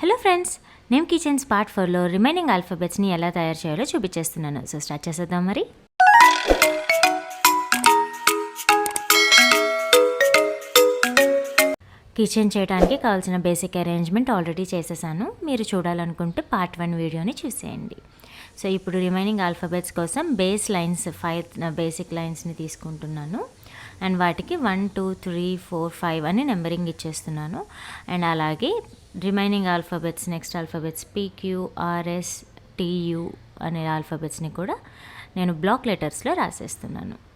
Hello friends నేను kitchens part ఫోర్లో remaining ఆల్ఫాబెట్స్ని ఎలా తయారు చేయాలో చూపించేస్తున్నాను. సో స్టార్ట్ చేసేద్దాం మరి. కిచెన్ చేయడానికి కావాల్సిన బేసిక్ అరేంజ్మెంట్ ఆల్రెడీ చేసేసాను. మీరు చూడాలనుకుంటే పార్ట్ వన్ వీడియోని చూసేయండి. సో ఇప్పుడు రిమైనింగ్ ఆల్ఫాబెట్స్ కోసం బేస్ లైన్స్ ఫైవ్ బేసిక్ లైన్స్ని తీసుకుంటున్నాను. అండ్ వాటికి one two three four five అని నెంబరింగ్ ఇచ్చేస్తున్నాను. అండ్ అలాగే remaining alphabets next alphabets P Q R S T U T U అనే ఆల్ఫాబెట్స్ని కూడా నేను బ్లాక్ లెటర్స్లో రాసేస్తున్నాను.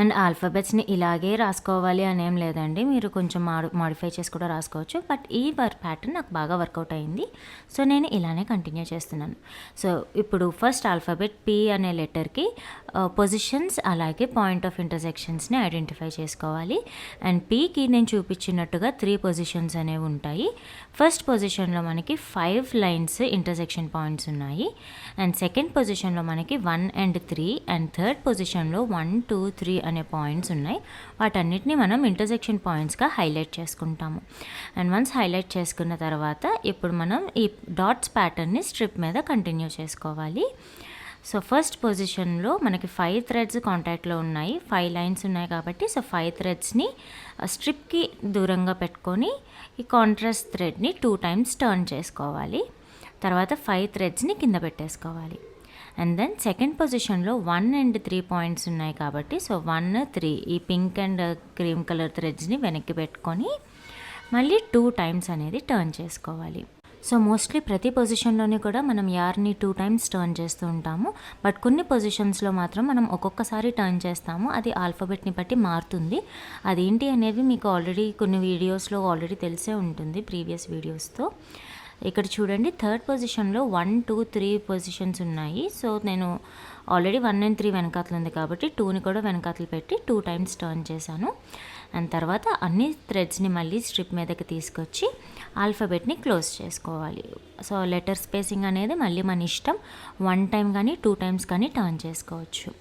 అండ్ ఆల్ఫాబెట్స్ని ఇలాగే రాసుకోవాలి అనేం లేదండి. మీరు కొంచెం మాడు మాడిఫై చేసి కూడా రాసుకోవచ్చు. బట్ ఈ వర్ ప్యాటర్న్ నాకు బాగా వర్కౌట్ అయింది. సో నేను ఇలానే కంటిన్యూ చేస్తున్నాను. సో ఇప్పుడు ఫస్ట్ ఆల్ఫాబెట్ పి అనే లెటర్కి పొజిషన్స్ అలాగే పాయింట్ ఆఫ్ ఇంటర్సెక్షన్స్ని ఐడెంటిఫై చేసుకోవాలి. అండ్ పీకి నేను చూపించినట్టుగా త్రీ పొజిషన్స్ అనేవి ఉంటాయి. ఫస్ట్ పొజిషన్లో మనకి ఫైవ్ లైన్స్ ఇంటర్సెక్షన్ పాయింట్స్ ఉన్నాయి. అండ్ సెకండ్ పొజిషన్లో మనకి one and three and third పొజిషన్లో వన్ టూ త్రీ అనే పాయింట్స్ ఉన్నాయి. వాటన్నిటిని మనం ఇంటర్సెక్షన్ పాయింట్స్గా హైలైట్ చేసుకుంటాము. అండ్ వన్స్ హైలైట్ చేసుకున్న తర్వాత ఇప్పుడు మనం ఈ డాట్స్ ప్యాటర్న్ని స్ట్రిప్ మీద కంటిన్యూ చేసుకోవాలి. సో ఫస్ట్ పొజిషన్లో మనకి ఫైవ్ థ్రెడ్స్ కాంటాక్ట్లో ఉన్నాయి. ఫైవ్ లైన్స్ ఉన్నాయి కాబట్టి సో ఫైవ్ థ్రెడ్స్ని స్ట్రిప్కి దూరంగా పెట్టుకొని ఈ కాంట్రాస్ట్ థ్రెడ్ని టూ టైమ్స్ టర్న్ చేసుకోవాలి. తర్వాత ఫైవ్ థ్రెడ్స్ని కింద పెట్టేసుకోవాలి. అండ్ దెన్ సెకండ్ పొజిషన్లో వన్ అండ్ త్రీ పాయింట్స్ ఉన్నాయి కాబట్టి సో వన్ త్రీ ఈ పింక్ అండ్ క్రీమ్ కలర్ థ్రెడ్స్ని వెనక్కి పెట్టుకొని మళ్ళీ టూ టైమ్స్ అనేది టర్న్ చేసుకోవాలి. సో మోస్ట్లీ ప్రతి పొజిషన్లోనే కూడా మనం యార్ని టూ టైమ్స్ టర్న్ చేస్తూ ఉంటాము. బట్ కొన్ని పొజిషన్స్లో మాత్రం మనం ఒక్కొక్కసారి టర్న్ చేస్తాము. అది ఆల్ఫాబెట్ని బట్టి మారుతుంది. అదేంటి అనేది మీకు ఆల్రెడీ కొన్ని వీడియోస్లో ఆల్రెడీ తెలిసే ఉంటుంది ప్రీవియస్ వీడియోస్తో ఇక్కడ చూడండి థర్డ్ పొజిషన్లో వన్ టూ త్రీ పొజిషన్స్ ఉన్నాయి. సో నేను ఆల్రెడీ వన్ అండ్ త్రీ వెనకాతలు ఉంది కాబట్టి టూని కూడా వెనకాతలు పెట్టి టూ టైమ్స్ టర్న్ చేశాను. అండ్ తర్వాత అన్ని థ్రెడ్స్ని మళ్ళీ స్ట్రిప్ మీదకి తీసుకొచ్చి ఆల్ఫాబెట్ని క్లోజ్ చేసుకోవాలి. సో లెటర్ స్పేసింగ్ అనేది మళ్ళీ మన ఇష్టం. వన్ టైం కానీ టూ టైమ్స్ కానీ టర్న్ చేసుకోవచ్చు.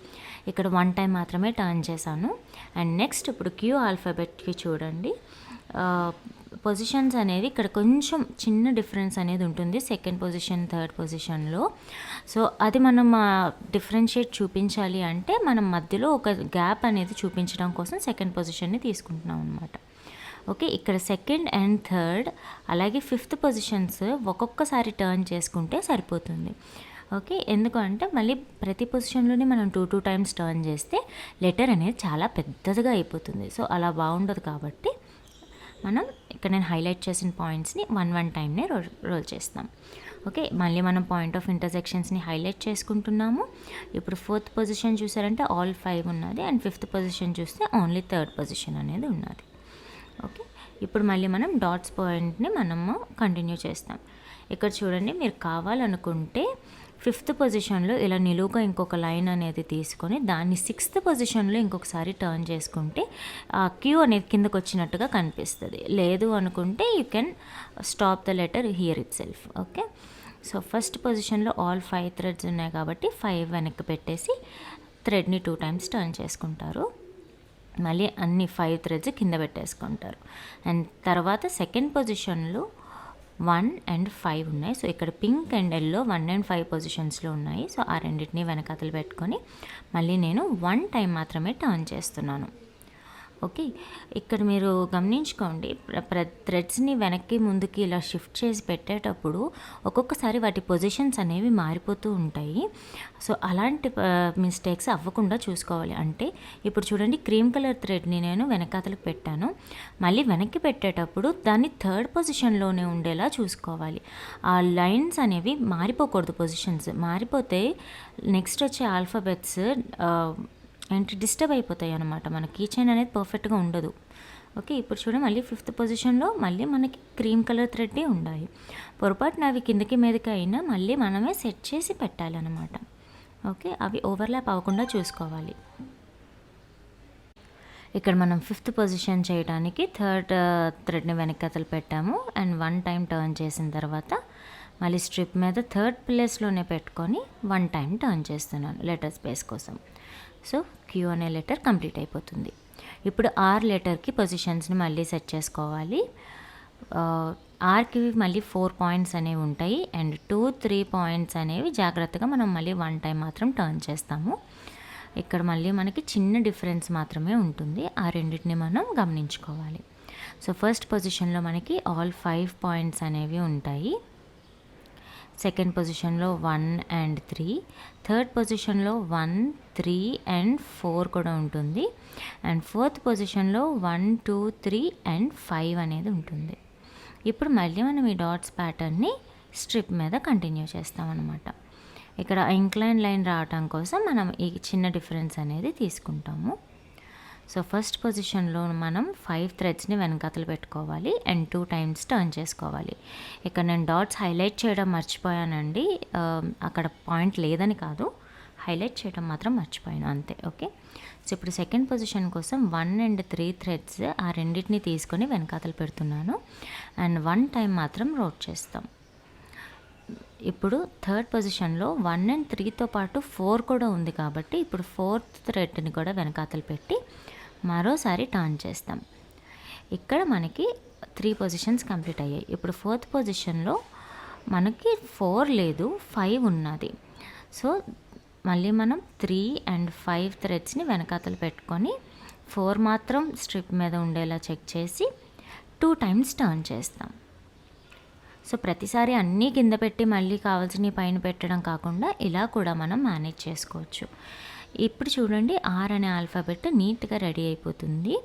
ఇక్కడ వన్ టైం మాత్రమే టర్న్ చేశాను. అండ్ నెక్స్ట్ ఇప్పుడు క్యూ ఆల్ఫాబెట్కి చూడండి. Uh, పొజిషన్స్ అనేది ఇక్కడ కొంచెం చిన్న డిఫరెన్స్ అనేది ఉంటుంది సెకండ్ పొజిషన్ థర్డ్ పొజిషన్లో సో అది మనం డిఫరెన్షియేట్ చూపించాలి అంటే మనం మధ్యలో ఒక గ్యాప్ అనేది చూపించడం కోసం సెకండ్ పొజిషన్ని తీసుకుంటున్నాం అనమాట ఓకే ఇక్కడ సెకండ్ అండ్ థర్డ్ అలాగే ఫిఫ్త్ పొజిషన్స్ ఒక్కొక్కసారి టర్న్ చేసుకుంటే సరిపోతుంది. ఓకే ఎందుకంటే మళ్ళీ ప్రతి పొజిషన్లోనే మనం టూ టూ టైమ్స్ టర్న్ చేస్తే లెటర్ అనేది చాలా పెద్దదిగా అయిపోతుంది. సో అలా బాగుండదు కాబట్టి మనం ఇక్కడ నేను హైలైట్ చేసిన పాయింట్స్ని వన్ వన్ టైంనే రోల్ రోల్ చేస్తాం. ఓకే మళ్ళీ మనం పాయింట్ ఆఫ్ ఇంటర్సెక్షన్స్ని హైలైట్ చేసుకుంటున్నాము. ఇప్పుడు ఫోర్త్ పొజిషన్ చూసారంటే ఆల్ ఫైవ్ ఉన్నది అండ్ ఫిఫ్త్ పొజిషన్ చూస్తే ఓన్లీ థర్డ్ పొజిషన్ అనేది ఉన్నది. ఓకే ఇప్పుడు మళ్ళీ మనం డాట్స్ పాయింట్ని మనము కంటిన్యూ చేస్తాం. ఇక్కడ చూడండి మీరు కావాలనుకుంటే ఫిఫ్త్ పొజిషన్లో ఇలా నిలువుగా ఇంకొక లైన్ అనేది తీసుకొని దాన్ని సిక్స్త్ పొజిషన్లో ఇంకొకసారి టర్న్ చేసుకుంటే ఆ క్యూ అనేది కిందకు వచ్చినట్టుగా కనిపిస్తుంది. లేదు అనుకుంటే you can stop the letter here itself okay? So first పొజిషన్లో ఆల్ ఫైవ్ థ్రెడ్స్ ఉన్నాయి కాబట్టి ఫైవ్ వెనక్కి పెట్టేసి థ్రెడ్ని టూ టైమ్స్ టర్న్ చేసుకుంటారు. మళ్ళీ అన్ని ఫైవ్ థ్రెడ్స్ కింద పెట్టేసుకుంటారు. అండ్ తర్వాత సెకండ్ పొజిషన్లో వన్ అండ్ ఫైవ్ ఉన్నాయి. సో ఇక్కడ pink and yellow one and five పొజిషన్స్లో ఉన్నాయి. సో ఆ రెండింటిని వెనకాతలు పెట్టుకొని మళ్ళీ నేను వన్ టైం మాత్రమే టర్న్ చేస్తున్నాను. ఓకే. ఇక్కడ మీరు గమనించుకోండి. ప్ర థ్రెడ్స్ని వెనక్కి ముందుకి ఇలా షిఫ్ట్ చేసి పెట్టేటప్పుడు ఒక్కొక్కసారి వాటి పొజిషన్స్ అనేవి మారిపోతూ ఉంటాయి. సో అలాంటి మిస్టేక్స్ అవ్వకుండా చూసుకోవాలి. అంటే ఇప్పుడు చూడండి క్రీమ్ కలర్ థ్రెడ్ని నేను వెనకాతలకు పెట్టాను. మళ్ళీ వెనక్కి పెట్టేటప్పుడు దాన్ని థర్డ్ పొజిషన్లోనే ఉండేలా చూసుకోవాలి. ఆ లైన్స్ అనేవి మారిపోకూడదు పొజిషన్స్. మారిపోతే నెక్స్ట్ వచ్చే ఆల్ఫాబెట్స్ ఏంటి డిస్టర్బ్ అయిపోతాయి అనమాట మన కీచైన్ అనేది పర్ఫెక్ట్గా ఉండదు. ఓకే ఇప్పుడు చూడండి మళ్ళీ ఫిఫ్త్ పొజిషన్లో మళ్ళీ మనకి క్రీమ్ కలర్ థ్రెడ్డే ఉండాలి. పొరపాటున అవి కిందకి మీదకి అయినా మళ్ళీ మనమే సెట్ చేసి పెట్టాలన్నమాట. ఓకే అవి ఓవర్లాప్ అవ్వకుండా చూసుకోవాలి. ఇక్కడ మనం ఫిఫ్త్ పొజిషన్ చేయడానికి థర్డ్ థ్రెడ్ని వెనకతలు పెట్టాము. అండ్ వన్ టైం టర్న్ చేసిన తర్వాత మళ్ళీ స్ట్రిప్ మీద థర్డ్ ప్లేస్లోనే పెట్టుకొని వన్ టైం టర్న్ చేస్తున్నాను లెటర్ స్పేస్ కోసం. సో క్యూ అనే లెటర్ కంప్లీట్ అయిపోతుంది. ఇప్పుడు ఆర్ లెటర్కి పొజిషన్స్ని మళ్ళీ సెట్ చేసుకోవాలి. ఆర్కి మళ్ళీ ఫోర్ పాయింట్స్ అనేవి ఉంటాయి. అండ్ టూ త్రీ పాయింట్స్ అనేవి జాగ్రత్తగా మనం మళ్ళీ వన్ టైం మాత్రం టర్న్ చేస్తాము. ఇక్కడ మళ్ళీ మనకి చిన్న డిఫరెన్స్ మాత్రమే ఉంటుంది. ఆ రెండింటిని మనం గమనించుకోవాలి. సో ఫస్ట్ పొజిషన్లో మనకి ఆల్ ఫైవ్ పాయింట్స్ అనేవి ఉంటాయి. సెకండ్ పొజిషన్లో వన్ అండ్ త్రీ. థర్డ్ పొజిషన్లో వన్ త్రీ అండ్ ఫోర్ కూడా ఉంటుంది. అండ్ ఫోర్త్ పొజిషన్లో one two three and five అనేది ఉంటుంది. ఇప్పుడు మళ్ళీ మనం ఈ డాట్స్ ప్యాటర్న్ని స్ట్రిప్ మీద కంటిన్యూ చేస్తామన్నమాట ఇక్కడ ఇంక్లైన్ లైన్ రావటం కోసం మనం ఈ చిన్న డిఫరెన్స్ అనేది తీసుకుంటాము. సో ఫస్ట్ పొజిషన్లో మనం ఫైవ్ థ్రెడ్స్ని వెనకాతలు పెట్టుకోవాలి అండ్ టూ టైమ్స్ టర్న్ చేసుకోవాలి. ఇక్కడ నేను డాట్స్ హైలైట్ చేయడం మర్చిపోయానండి. Um, అక్కడ పాయింట్ లేదని కాదు. హైలైట్ చేయడం మాత్రం మర్చిపోయాను అంతే ఓకే సో ఇప్పుడు సెకండ్ పొజిషన్ కోసం వన్ అండ్ త్రీ థ్రెడ్స్ ఆ రెండింటిని తీసుకొని వెనకాతలు పెడుతున్నాను. అండ్ వన్ టైం మాత్రం రోడ్ చేస్తాం. ఇప్పుడు థర్డ్ పొజిషన్లో వన్ అండ్ త్రీతో పాటు ఫోర్ కూడా ఉంది కాబట్టి ఇప్పుడు ఫోర్త్ థ్రెడ్ని కూడా వెనకాతలు పెట్టి మరోసారి టర్న్ చేస్తాం. ఇక్కడ మనకి త్రీ పొజిషన్స్ కంప్లీట్ అయ్యాయి. ఇప్పుడు ఫోర్త్ పొజిషన్లో మనకి ఫోర్ లేదు ఫైవ్ ఉన్నది. సో మళ్ళీ మనం త్రీ అండ్ ఫైవ్ థ్రెడ్స్ని వెనకాతలు పెట్టుకొని ఫోర్ మాత్రం స్ట్రిప్ మీద ఉండేలా చెక్ చేసి టూ టైమ్స్ టర్న్ చేస్తాం. సో ప్రతిసారి అన్నీ కింద పెట్టి మళ్ళీ కావాల్సినవి పైన పెట్టడం కాకుండా ఇలా కూడా మనం మేనేజ్ చేసుకోవచ్చు. ఇప్పుడు చూడండి ఆర్ అనే ఆల్ఫాబెట్ నీట్గా రెడీ అయిపోతుంది.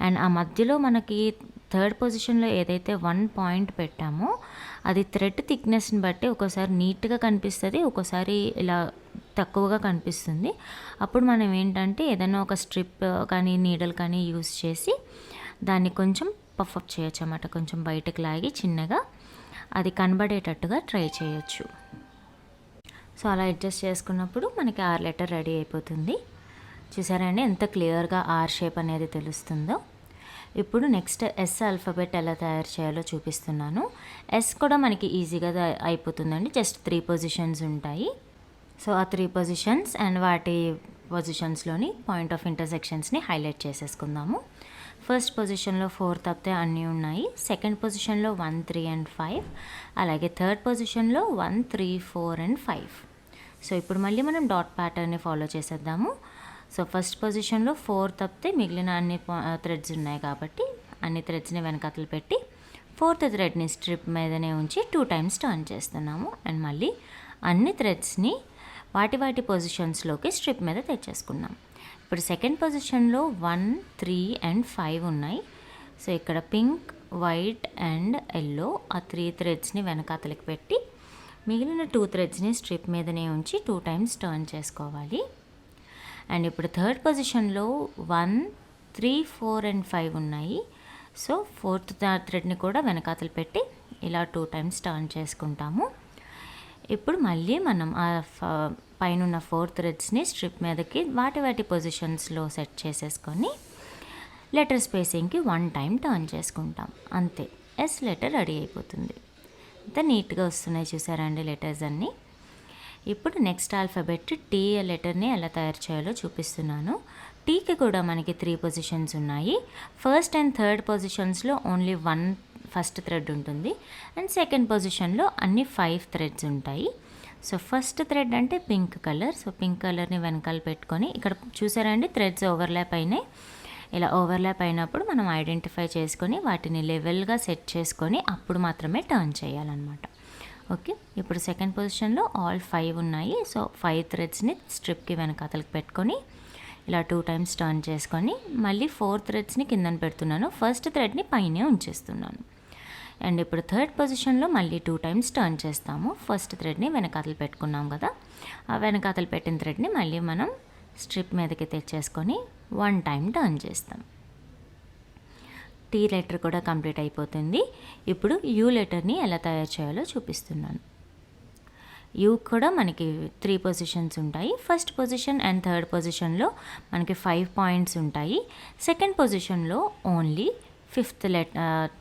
అండ్ ఆ మధ్యలో మనకి థర్డ్ పొజిషన్లో ఏదైతే వన్ పాయింట్ పెట్టామో అది థ్రెడ్ థిక్నెస్ని బట్టి ఒక్కోసారి నీట్గా కనిపిస్తుంది ఒక్కోసారి ఇలా తక్కువగా కనిపిస్తుంది. అప్పుడు మనం ఏంటంటే ఏదైనా ఒక స్ట్రిప్ కానీ నీడల్ కానీ యూస్ చేసి దాన్ని కొంచెం పఫప్ చేయొచ్చు అన్నమాట. కొంచెం బయటకు లాగి చిన్నగా అది కనబడేటట్టుగా ట్రై చేయొచ్చు. సో అలా అడ్జస్ట్ చేసుకున్నప్పుడు మనకి ఆర్ లెటర్ రెడీ అయిపోతుంది. చూసారండి ఎంత క్లియర్గా ఆర్ షేప్ అనేది తెలుస్తుందో. ఇప్పుడు నెక్స్ట్ ఎస్ అల్ఫాబెట్ ఎలా తయారు చేయాలో చూపిస్తున్నాను. ఎస్ కూడా మనకి ఈజీగా అయిపోతుందండి. జస్ట్ త్రీ పొజిషన్స్ ఉంటాయి. సో ఆ త్రీ పొజిషన్స్ అండ్ వాటి పొజిషన్స్లోని పాయింట్ ఆఫ్ ఇంటర్సెక్షన్స్ని హైలైట్ చేసేసుకుందాము. ఫస్ట్ పొజిషన్లో ఫోర్ తప్పితే అన్నీ ఉన్నాయి. సెకండ్ పొజిషన్లో వన్ త్రీ అండ్ ఫైవ్ అలాగే థర్డ్ పొజిషన్లో one three four and five so ఇప్పుడు మళ్ళీ మనం డాట్ ప్యాటర్న్ని ఫాలో చేసేద్దాము. సో ఫస్ట్ పొజిషన్లో ఫోర్ తప్పితే మిగిలిన అన్ని థ్రెడ్స్ ఉన్నాయి కాబట్టి అన్ని థ్రెడ్స్ని వెనకతలు పెట్టి ఫోర్త్ థ్రెడ్ని స్ట్రిప్ మీదనే ఉంచి టూ టైమ్స్ టర్న్ చేస్తున్నాము. అండ్ మళ్ళీ అన్ని థ్రెడ్స్ని వాటి వాటి పొజిషన్స్లోకి స్ట్రిప్ మీద తెచ్చేసుకున్నాం. ఇప్పుడు సెకండ్ పొజిషన్లో వన్ త్రీ అండ్ ఫైవ్ ఉన్నాయి. సో ఇక్కడ పింక్ వైట్ అండ్ ఎల్లో ఆ త్రీ థ్రెడ్స్ని వెనకాతలకి పెట్టి మిగిలిన టూ థ్రెడ్స్ని స్ట్రిప్ మీదనే ఉంచి టూ టైమ్స్ టర్న్ చేసుకోవాలి. అండ్ ఇప్పుడు థర్డ్ పొజిషన్లో one three four and five ఉన్నాయి. సో ఫోర్త్ థ్రెడ్ని కూడా వెనకాతలు పెట్టి ఇలా టూ టైమ్స్ టర్న్ చేసుకుంటాము. ఇప్పుడు మళ్ళీ మనం ఆ ఫ- పైన ఫోర్ థ్రెడ్స్ని స్ట్రిప్ మీదకి వాటి వాటి పొజిషన్స్లో సెట్ చేసేసుకొని లెటర్ స్పేసింగ్కి వన్ టైం టర్న్ చేసుకుంటాం. అంతే. ఎస్ లెటర్ రెడీ అయిపోతుంది. అంత నీట్గా వస్తున్నాయి చూసారండి లెటర్స్ అన్నీ? ఇప్పుడు నెక్స్ట్ ఆల్ఫాబెట్ టీ లెటర్ని ఎలా తయారు చేయాలో చూపిస్తున్నాను. టీకి కూడా మనకి త్రీ పొజిషన్స్ ఉన్నాయి. ఫస్ట్ అండ్ థర్డ్ పొజిషన్స్లో ఓన్లీ వన్ ఫస్ట్ థ్రెడ్ ఉంటుంది. అండ్ సెకండ్ పొజిషన్లో అన్ని ఫైవ్ థ్రెడ్స్ ఉంటాయి. సో ఫస్ట్ థ్రెడ్ అంటే పింక్ కలర్ సో పింక్ కలర్ని వెనకాల పెట్టుకొని ఇక్కడ చూసారండి థ్రెడ్స్ ఓవర్లాప్ అయినాయి. ఇలా ఓవర్లాప్ అయినప్పుడు మనం ఐడెంటిఫై చేసుకొని వాటిని లెవెల్గా సెట్ చేసుకొని అప్పుడు మాత్రమే టర్న్ చేయాలన్నమాట. ఓకే ఇప్పుడు సెకండ్ పొజిషన్లో ఆల్ ఫైవ్ ఉన్నాయి. సో ఫైవ్ థ్రెడ్స్ని స్ట్రిప్కి వెనకాతలకి పెట్టుకొని ఇలా టూ టైమ్స్ టర్న్ చేసుకొని మళ్ళీ ఫోర్ థ్రెడ్స్ని కిందన పెడుతున్నాను. ఫస్ట్ థ్రెడ్ని పైనే ఉంచేస్తున్నాను. అండ్ ఇప్పుడు థర్డ్ పొజిషన్లో మళ్ళీ టూ టైమ్స్ టర్న్ చేస్తాము. ఫస్ట్ థ్రెడ్ని వెనకాతలు పెట్టుకున్నాం కదా. ఆ వెనకాతలు పెట్టిన థ్రెడ్ని మళ్ళీ మనం స్ట్రిప్ మీదకి తెచ్చేసుకొని వన్ టైం టర్న్ చేస్తాం. టీ లెటర్ కూడా కంప్లీట్ అయిపోతుంది. ఇప్పుడు యూ లెటర్ని ఎలా తయారు చేయాలో చూపిస్తున్నాను. యూ కూడా మనకి త్రీ పొజిషన్స్ ఉంటాయి. ఫస్ట్ పొజిషన్ అండ్ థర్డ్ పొజిషన్లో మనకి ఫైవ్ పాయింట్స్ ఉంటాయి. సెకండ్ పొజిషన్లో ఓన్లీ ఫిఫ్త్ లెట్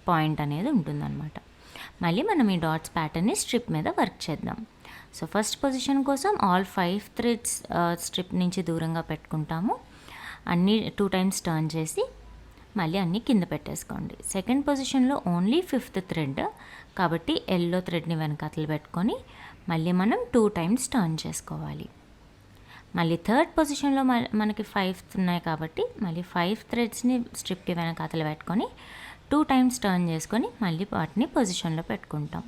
పాయింట్ అనేది ఉంటుందన్నమాట. మళ్ళీ మనం ఈ డాట్స్ ప్యాటర్న్ని స్ట్రిప్ మీద వర్క్ చేద్దాం. సో ఫస్ట్ పొజిషన్ కోసం ఆల్ ఫైవ్ థ్రెడ్స్ స్ట్రిప్ నుంచి దూరంగా పెట్టుకుంటాము. అన్నీ టూ టైమ్స్ టర్న్ చేసి మళ్ళీ అన్నీ కింద పెట్టేసుకోండి. సెకండ్ పొజిషన్లో ఓన్లీ ఫిఫ్త్ థ్రెడ్ కాబట్టి ఎల్లో థ్రెడ్ని వెనకతలు పెట్టుకొని మళ్ళీ మనం టూ టైమ్స్ టర్న్ చేసుకోవాలి. మళ్ళీ థర్డ్ పొజిషన్లో మనకి ఫైవ్ ఉన్నాయి కాబట్టి మళ్ళీ ఫైవ్ థ్రెడ్స్ని స్ట్రిప్కి వెనకాతలు పెట్టుకొని టూ టైమ్స్ టర్న్ చేసుకొని మళ్ళీ వాటిని పొజిషన్లో పెట్టుకుంటాం.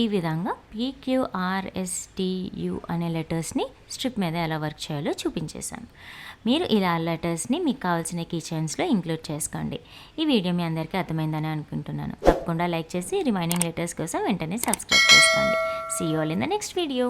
ఈ విధంగా పీక్యూఆర్ఎస్టియు అనే లెటర్స్ని స్ట్రిప్ మీద ఎలా వర్క్ చేయాలో చూపించేశాను. మీరు ఇలా లెటర్స్ని మీకు కావాల్సిన కిచెన్స్లో ఇంక్లూడ్ చేసుకోండి. ఈ వీడియో మీ అందరికీ అర్థమైందని అనుకుంటున్నాను. తప్పకుండా లైక్ చేసి రిమైనింగ్ లెటర్స్ కోసం వెంటనే సబ్స్క్రైబ్ చేసుకోండి. See all in the next video